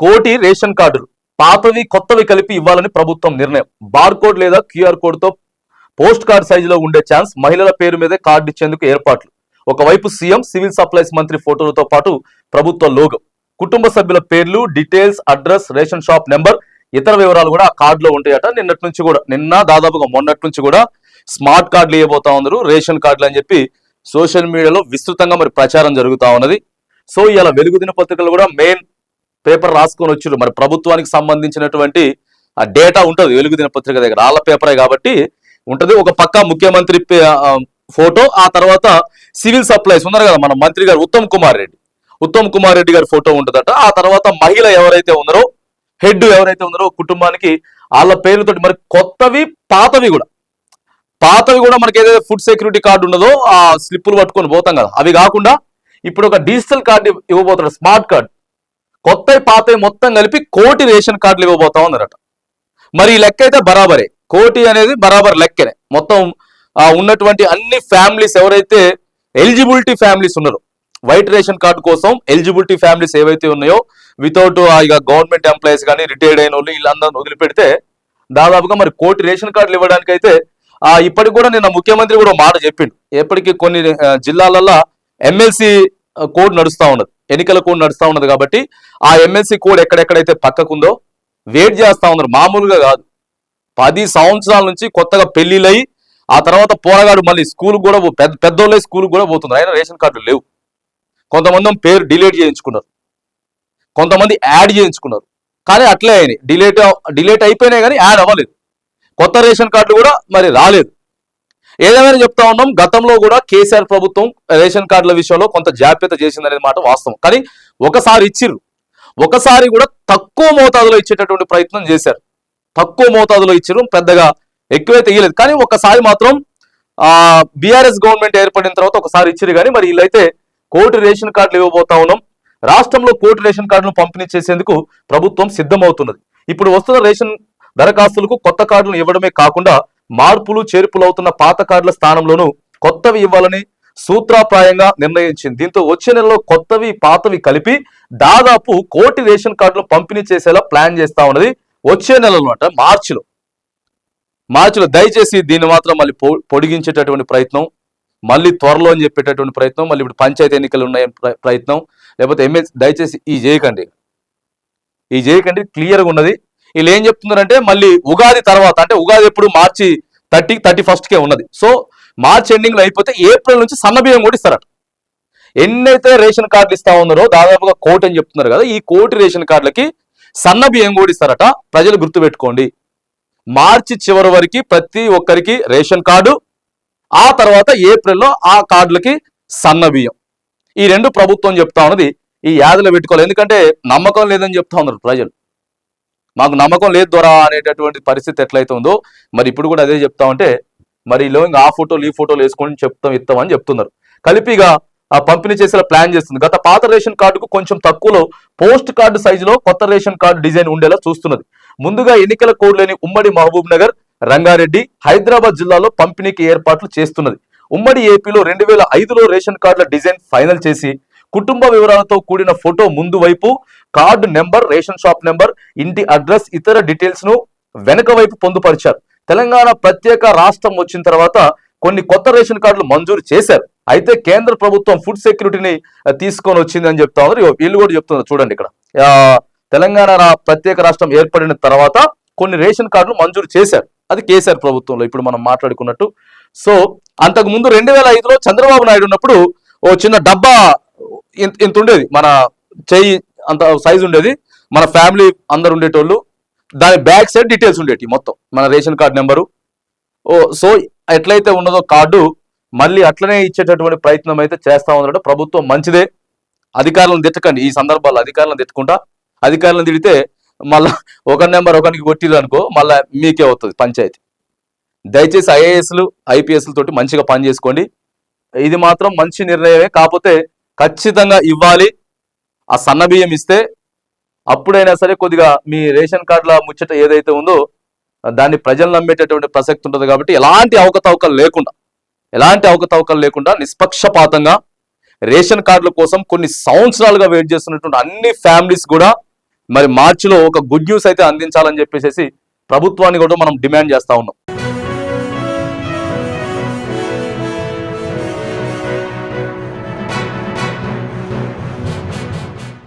కోటి రేషన్ కార్డులు పాతవి కొత్తవి కలిపి ఇవ్వాలని ప్రభుత్వం నిర్ణయం. బార్కోడ్ లేదా క్యూఆర్ కోడ్తో పోస్ట్ కార్డ్ సైజులో ఉండే ఛాన్స్ మహిళల పేరు మీదే కార్డు ఇచ్చేందుకు ఏర్పాట్లు. ఒకవైపు సీఎం సివిల్ సప్లైస్ మంత్రి ఫోటోలతో పాటు ప్రభుత్వ లోగో. కుటుంబ సభ్యుల పేర్లు details address ration shop number ఇతర వివరాలు కూడా ఆ కార్డులో ఉంటాయట నిన్నటి నుంచి కూడా. నిన్న దాదాపుగా మొన్నటి నుంచి కూడా స్మార్ట్ కార్డులు ఇవ్వబోతా ఉన్నారు. రేషన్ కార్డులు అని చెప్పి సోషల్ మీడియాలో విస్తృతంగా మరి ప్రచారం జరుగుతా ఉన్నది. సో ఇలా వెలుగు దినపత్రికలు కూడా మెయిన్ పేపర్ రాసుకొని వచ్చారు మరి ప్రభుత్వానికి సంబంధించినటువంటి ఆ డేటా ఉంటుంది. వెలుగు దినపత్రిక దగ్గర వాళ్ళ పేపరే కాబట్టి ఉంటుంది. ఒక పక్క ముఖ్యమంత్రి ఫోటో ఆ తర్వాత సివిల్ సప్లైస్ ఉన్నారు కదా మన మంత్రి గారు ఉత్తమ్ కుమార్ రెడ్డి. ఉత్తమ్ కుమార్ రెడ్డి గారి ఫోటో ఉంటుందట. ఆ తర్వాత మహిళ ఎవరైతే ఉన్నారో హెడ్ ఎవరైతే ఉన్నారో కుటుంబానికి వాళ్ళ పేర్లతో మరి కొత్తవి పాతవి కూడా. పాతవి కూడా మనకి ఏదైతే ఫుడ్ సెక్యూరిటీ కార్డు ఉన్నదో ఆ స్లిప్పులు పట్టుకొని పోతాం కదా. అవి కాకుండా ఇప్పుడు ఒక డిజిటల్ కార్డు ఇవ్వబోతున్నాడు స్మార్ట్ కార్డు. కొత్తవి పాతవి మొత్తం కలిపి కోటి రేషన్ కార్డులు ఇవ్వబోతా ఉన్నారట. మరి ఈ లెక్క అయితే బరాబరే. కోటి అనేది బరాబర్ లెక్కనే. మొత్తం ఉన్నటువంటి అన్ని ఫ్యామిలీస్ ఎవరైతే ఎలిజిబిలిటీ ఫ్యామిలీస్ ఉన్నారో వైట్ రేషన్ కార్డు కోసం ఎలిజిబిలిటీ ఫ్యామిలీస్ ఏవైతే ఉన్నాయో వితౌట్ ఇక గవర్నమెంట్ ఎంప్లాయీస్ కానీ రిటైర్డ్ అయిన వాళ్ళు వీళ్ళందరిని వదిలిపెడితే దాదాపుగా మరి కోటి రేషన్ కార్డులు ఇవ్వడానికి అయితే ఇప్పటికి కూడా నిన్న ముఖ్యమంత్రి కూడా మాట చెప్పిండు. ఎప్పటికీ కొన్ని జిల్లాలల్లో జిల్లాలలో ఎమ్మెల్సీ కోడ్ నడుస్తూ ఉన్నది. ఎన్నికల కోడ్ నడుస్తూ ఉన్నది కాబట్టి ఆ ఎమ్మెల్సీ కోడ్ ఎక్కడెక్కడైతే పక్కకుందో వెయిట్ చేస్తా ఉన్నారు మామూలుగా కాదు. పది సంవత్సరాల నుంచి కొత్తగా పెళ్ళిళ్ళై ఆ తర్వాత పోరగాడు మళ్ళీ స్కూల్ కూడా పో- పెద్ద పెద్దోళ్ళే స్కూల్ కూడా పోతున్నారు. అయినా రేషన్ కార్డులు లేవు. కొంతమంది పేరు డిలీట్ చేయించుకున్నారు. కొంతమంది యాడ్ చేయించుకున్నారు. కానీ అట్లే అయినాయి. డిలేట్ డిలేట్ అయిపోయినాయి కానీ యాడ్ అవ్వలేదు. కొత్త రేషన్ కార్డులు కూడా మరి రాలేదు. ఏదేమైనా చెప్తా ఉన్నాం గతంలో కూడా కేసీఆర్ ప్రభుత్వం రేషన్ కార్డుల విషయంలో కొంత జాప్యత చేసిందనేది మాట వాస్తవం. కానీ ఒకసారి ఇచ్చిర్రు. ఒకసారి కూడా తక్కువ మోతాదులో ఇచ్చేటటువంటి ప్రయత్నం చేశారు. తక్కువ మోతాదులో ఇచ్చిర్రు పెద్దగా ఎక్కువైతే ఇయ్యలేదు. కానీ ఒకసారి మాత్రం ఆ బీఆర్ఎస్ గవర్నమెంట్ ఏర్పడిన తర్వాత ఒకసారి ఇచ్చిరు కానీ మరి వీళ్ళైతే కోటి రేషన్ కార్డులు ఇవ్వబోతా ఉన్నాం. రాష్ట్రంలో కోటి రేషన్ కార్డులను పంపిణీ చేసేందుకు ప్రభుత్వం సిద్ధమవుతున్నది. ఇప్పుడు వస్తున్న రేషన్ దరఖాస్తులకు కొత్త కార్డులను ఇవ్వడమే కాకుండా మార్పులు చేర్పులు అవుతున్న పాత కార్డుల స్థానంలోనూ కొత్తవి ఇవ్వాలని సూత్రప్రాయంగా నిర్ణయించింది. దీంతో వచ్చే నెలలో కొత్తవి పాతవి కలిపి దాదాపు కోటి రేషన్ కార్డులు పంపిణీ చేసేలా ప్లాన్ చేస్తా ఉన్నది వచ్చే నెలలో అంటే మార్చిలో. మార్చిలో దయచేసి దీన్ని మాత్రం మళ్ళీ పొ- పొడిగించేటటువంటి ప్రయత్నం మళ్ళీ త్వరలో అని చెప్పేటటువంటి ప్రయత్నం మళ్ళీ ఇప్పుడు పంచాయతీ ఎన్నికలు ఉన్నాయి ప్ర- ప్రయత్నం లేకపోతే ఎమ్మెల్సీ దయచేసి ఈ చేయకండి. ఈ చేయకండి క్లియర్గా ఉన్నది. వీళ్ళు ఏం చెప్తున్నారంటే మళ్ళీ ఉగాది తర్వాత అంటే ఉగాది ఎప్పుడు మార్చి థర్టీ థర్టీ ఫస్ట్కే ఉన్నది. సో మార్చ్ ఎండింగ్లో అయిపోతే ఏప్రిల్ నుంచి సన్నబియ్యం కూడా ఇస్తారట. ఎన్నైతే రేషన్ కార్డులు ఇస్తా ఉన్నారో దాదాపుగా కోటి అని చెప్తున్నారు కదా ఈ కోటి రేషన్ కార్డులకి సన్న బియ్యం కూడా ఇస్తారట. ప్రజలు గుర్తుపెట్టుకోండి. మార్చి చివరి వరకు ప్రతి ఒక్కరికి రేషన్ కార్డు ఆ తర్వాత ఏప్రిల్లో ఆ కార్డులకి సన్న బియ్యం. ఈ రెండు ప్రభుత్వం చెప్తా ఉన్నది. ఈ యాదులు పెట్టుకోవాలి. ఎందుకంటే నమ్మకం లేదని చెప్తా ఉన్నారు ప్రజలు. మాకు నమ్మకం లేదు దొరా అనేటటువంటి పరిస్థితి ఎట్లయితే ఉందో మరి ఇప్పుడు కూడా అదే చెప్తా ఉంటే మరి లో ఇంకా ఆ ఫోటోలు ఈ ఫోటోలు వేసుకొని చెప్తాం ఇస్తామని చెప్తున్నారు. కలిపిగా ఆ పంపిణీ చేసేలా ప్లాన్ చేస్తుంది. గత పాత రేషన్ కార్డుకు కొంచెం తక్కువలో పోస్ట్ కార్డు సైజులో కొత్త రేషన్ కార్డు డిజైన్ ఉండేలా చూస్తున్నది. ముందుగా ఎన్నికల కోడ్ లేని ఉమ్మడి మహబూబ్ నగర్ రంగారెడ్డి హైదరాబాద్ జిల్లాలో పంపిణీకి ఏర్పాట్లు చేస్తున్నది. ఉమ్మడి ఏపీలో రెండు వేల ఐదులో రేషన్ కార్డుల డిజైన్ ఫైనల్ చేసి కుటుంబ వివరాలతో కూడిన ఫోటో ముందు వైపు card number ration shop number ఇంటి అడ్రస్ ఇతర డీటెయిల్స్ను వెనక వైపు పొందుపరిచారు. తెలంగాణ ప్రత్యేక రాష్ట్రం వచ్చిన తర్వాత కొన్ని కొత్త రేషన్ కార్డులు మంజూరు చేశారు. అయితే కేంద్ర ప్రభుత్వం ఫుడ్ సెక్యూరిటీని తీసుకొని వచ్చింది అని చెప్తా ఉన్నారు. వీళ్ళు కూడా చెప్తున్నారు చూడండి ఇక్కడ. తెలంగాణ ప్రత్యేక రాష్ట్రం ఏర్పడిన తర్వాత కొన్ని రేషన్ కార్డులు మంజూరు చేశారు. అది కేసీఆర్ ప్రభుత్వంలో ఇప్పుడు మనం మాట్లాడుకున్నట్టు. సో అంతకు ముందు రెండు వేల ఐదులో చంద్రబాబు నాయుడు ఉన్నప్పుడు ఓ చిన్న డబ్బా ఇంత ఇంత ఉండేది. మన చెయ్యి అంత సైజు ఉండేది. మన ఫ్యామిలీ అందరు ఉండేటోళ్ళు. దాని బ్యాక్ సైడ్ డీటెయిల్స్ ఉండేటి మొత్తం. మన రేషన్ కార్డు నెంబరు ఓ సో ఎట్లయితే ఉన్నదో కార్డు మళ్ళీ అట్లనే ఇచ్చేటటువంటి ప్రయత్నం అయితే చేస్తా ఉన్నాడు. ప్రభుత్వం మంచిదే. అధికారులను తిట్టకండి ఈ సందర్భాల్లో అధికారులను తిట్టుకుంటా అధికారులను తిడితే మళ్ళా ఒక నెంబర్ ఒకరికి కొట్టిరు అనుకో మళ్ళా మీకే అవుతుంది పంచాయతీ. దయచేసి ఐఏఎస్లు ఐపీఎస్లు తోటి మంచిగా పని చేసుకోండి. ఇది మాత్రం మంచి నిర్ణయమే. కాకపోతే ఖచ్చితంగా ఇవ్వాలి. ఆ సన్న బియ్యం ఇస్తే అప్పుడైనా సరే కొద్దిగా మీ రేషన్ కార్డుల ముచ్చట ఏదైతే ఉందో దాన్ని ప్రజలు నమ్మేటటువంటి ప్రసక్తి ఉంటుంది కాబట్టి ఎలాంటి అవకతవకలు లేకుండా ఎలాంటి అవకతవకలు లేకుండా నిష్పక్షపాతంగా రేషన్ కార్డుల కోసం కొన్ని సంవత్సరాలుగా వెయిట్ చేస్తున్నటువంటి అన్ని ఫ్యామిలీస్ కూడా మరి మార్చిలో ఒక గుడ్ న్యూస్ అయితే అందించాలని చెప్పేసి ప్రభుత్వాన్ని కూడా మనం డిమాండ్ చేస్తా ఉన్నాం.